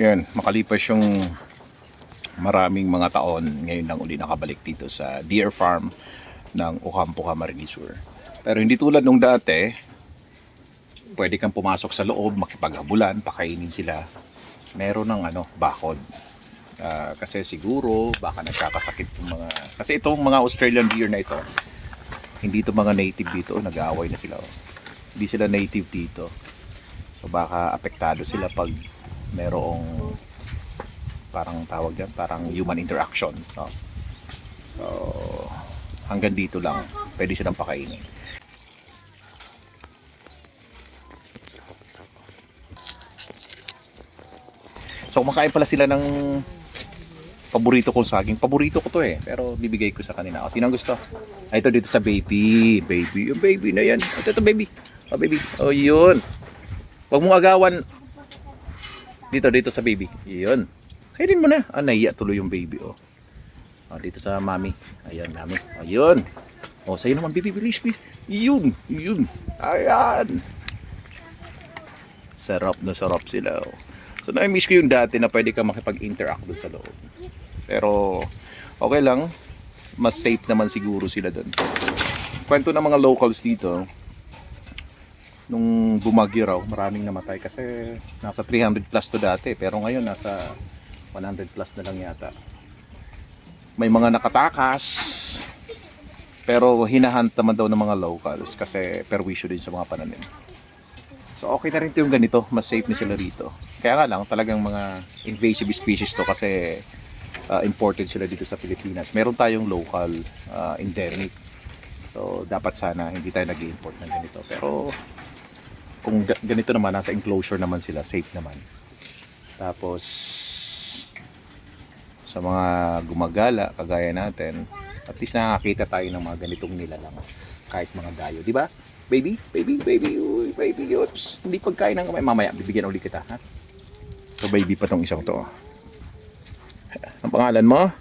Yan, makalipas yung maraming mga taon, ngayon lang uli nakabalik dito sa deer farm ng Ocampo Camarines Sur. Pero hindi tulad nung dati, pwede kang pumasok sa loob, makipaghabulan, pakainin sila. Meron ng ano, bakod. Ah, kasi siguro baka nagkakasakit yung mga kasi itong mga Australian deer na ito hindi ito mga native dito nag-aaway na sila oh. hindi sila native dito so baka apektado sila pag merong parang tawag dyan parang human interaction no? so hanggang dito lang pwede silang pakainin so kumakain pala sila ng paborito kong saging. Paborito ko to eh. Pero bibigay ko sa kanila. O, sino ang gusto? Ay, ito dito sa baby. Baby. Yung baby na yan. Ito, ito baby. O, baby. O, yun. Huwag mong agawan. Dito, dito sa baby. Yun. Kainin mo na. Ah, naiya tuloy yung baby. O. O, dito sa mami. Ayan, mami. O, yun. O, sa'yo naman, baby. Bilis, bilis. Yun. Yun. Ayan. Sarap na sarap sila. O. So, na-miss ko yung dati na pwede ka makipag-interact doon sa loob. Pero okay lang. Mas safe naman siguro sila doon. Kwento ng mga locals dito, nung bumagyo raw, maraming namatay kasi nasa 300 plus to dati. Pero ngayon nasa 100 plus na lang yata. May mga nakatakas, pero hinahunt naman daw ng mga locals kasi perwisyo din sa mga pananim. So okay na rin ito yung ganito, mas safe na sila rito. Kaya nga lang, talagang mga invasive species to kasi uh, imported sila dito sa Pilipinas. Meron tayong local uh, endemic. So dapat sana hindi tayo nag-import ng ganito. Pero kung ga- ganito naman, nasa enclosure naman sila, safe naman. Tapos sa mga gumagala, kagaya natin, at least nakakita tayo ng mga ganitong nilalang kahit mga dayo, di ba? Baby, baby, baby, uy, baby, yups. Hindi pagkain ng kamay. Mamaya, bibigyan ulit kita, ha? So, baby pa tong isang to. oh. Ang pangalan mo?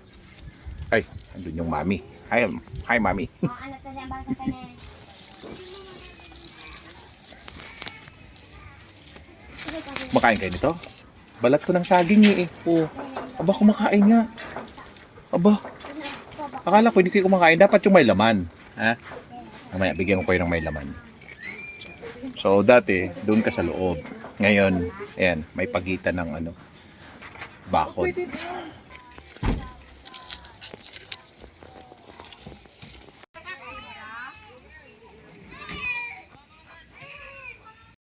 Ay, andun yung mami. Hi, hi mami. Oh, anak na siya basa ka na. Makain kayo nito? Balat ko ng saging eh. Oh. Aba, kumakain nga. Aba, akala ko hindi kayo kumakain. Dapat yung may laman. Ha? Mamaya, bigyan ko kayo ng may laman. So, dati, doon ka sa loob. Ngayon, ayan, may pagitan ng ano, bakod.